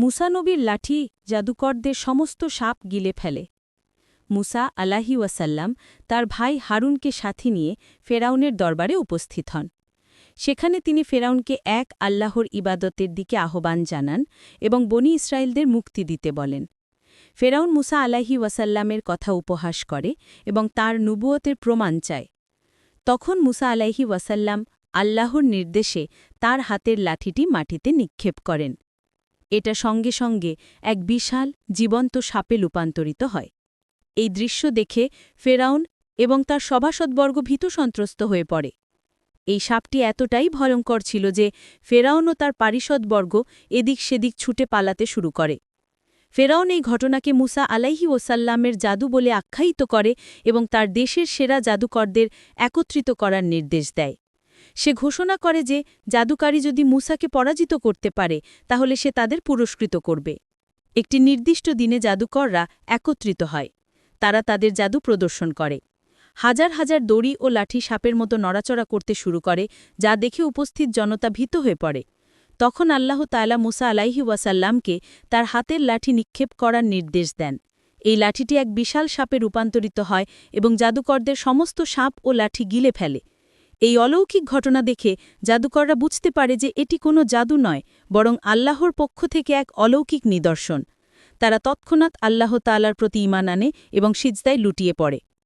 মুসানবীর লাঠি জাদুকরদের সমস্ত সাপ গিলে ফেলে। মুসা আলাহি ওয়াসাল্লাম তার ভাই হারুনকে সাথে নিয়ে ফেরাউনের দরবারে উপস্থিত হন। সেখানে তিনি ফেরাউনকে এক আল্লাহর ইবাদতের দিকে আহ্বান জানান এবং বনি ইসরায়েলদের মুক্তি দিতে বলেন। ফেরাউন মুসা আলাহি ওয়াসাল্লামের কথা উপহাস করে এবং তার নুবুয়তের প্রমাণ চায়। তখন মুসা আলাইহি ওয়াসাল্লাম আল্লাহর নির্দেশে তার হাতের লাঠিটি মাটিতে নিক্ষেপ করেন। এটা সঙ্গে সঙ্গে এক বিশাল, জীবন্ত সাপে রূপান্তরিত হয়। এই দৃশ্য দেখে ফেরাউন এবং তার সভাসদবর্গ ভীত সন্ত্রস্ত হয়ে পড়ে। এই সাপটি এতটাই ভয়ঙ্কর ছিল যে ফেরাউন ও তার পারিষদবর্গ এদিক সেদিক ছুটে পালাতে শুরু করে। ফেরাউন এই ঘটনাকে মুসা আলাইহি ওসাল্লামের জাদু বলে আখ্যায়িত করে এবং তার দেশের সেরা জাদুকরদের একত্রিত করার নির্দেশ দেয়। সে ঘোষণা করে যে জাদুকারী যদি মুসাকে পরাজিত করতে পারে, তাহলে সে তাদের পুরস্কৃত করবে। একটি নির্দিষ্ট দিনে জাদুকররা একত্রিত হয়। তারা তাদের জাদু প্রদর্শন করে। হাজার হাজার দড়ি ও লাঠি সাপের মতো নড়াচড়া করতে শুরু করে, যা দেখে উপস্থিত জনতা ভীত হয়ে পড়ে। তখন আল্লাহ তালা মুসা আলাইহি ওয়াসাল্লামকে তার হাতের লাঠি নিক্ষেপ করার নির্দেশ দেন। এই লাঠিটি এক বিশাল সাপে রূপান্তরিত হয় এবং জাদুকরদের সমস্ত সাপ ও লাঠি গিলে ফেলে। এই অলৌকিক ঘটনা দেখে জাদুকররা বুঝতে পারে যে এটি কোনো জাদু নয়, বরং আল্লাহর পক্ষ থেকে এক অলৌকিক নিদর্শন। তারা তৎক্ষণাৎ আল্লাহ তালার প্রতি ইমান আনে এবং সিজদায় লুটিয়ে পড়ে।